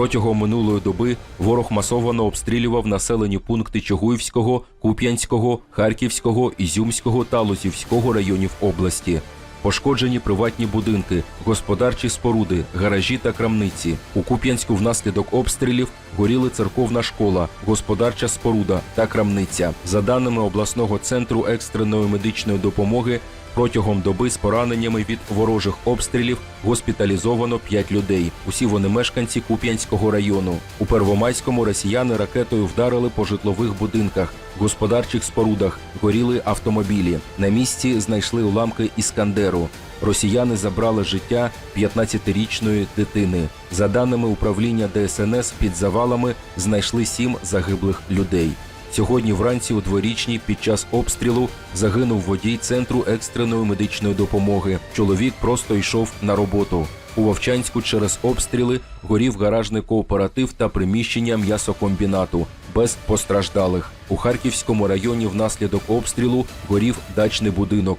Протягом минулої доби ворог масово обстрілював населені пункти Чогуївського, Куп'янського, Харківського, Ізюмського та Лозівського районів області. Пошкоджені приватні будинки, господарчі споруди, гаражі та крамниці. У Куп'янську внаслідок обстрілів горіли церковна школа, господарча споруда та крамниця. За даними обласного центру екстреної медичної допомоги, протягом доби з пораненнями від ворожих обстрілів госпіталізовано 5 людей. Усі вони мешканці Куп'янського району. У Первомайському росіяни ракетою вдарили по житлових будинках, господарчих спорудах, горіли автомобілі. На місці знайшли уламки іскандеру. Росіяни забрали життя 15-річної дитини. За даними управління ДСНС, під завалами знайшли сім загиблих людей. Сьогодні вранці у дворічній під час обстрілу загинув водій центру екстреної медичної допомоги. Чоловік просто йшов на роботу. У Вовчанську через обстріли горів гаражний кооператив та приміщення м'ясокомбінату без постраждалих. У Харківському районі внаслідок обстрілу горів дачний будинок.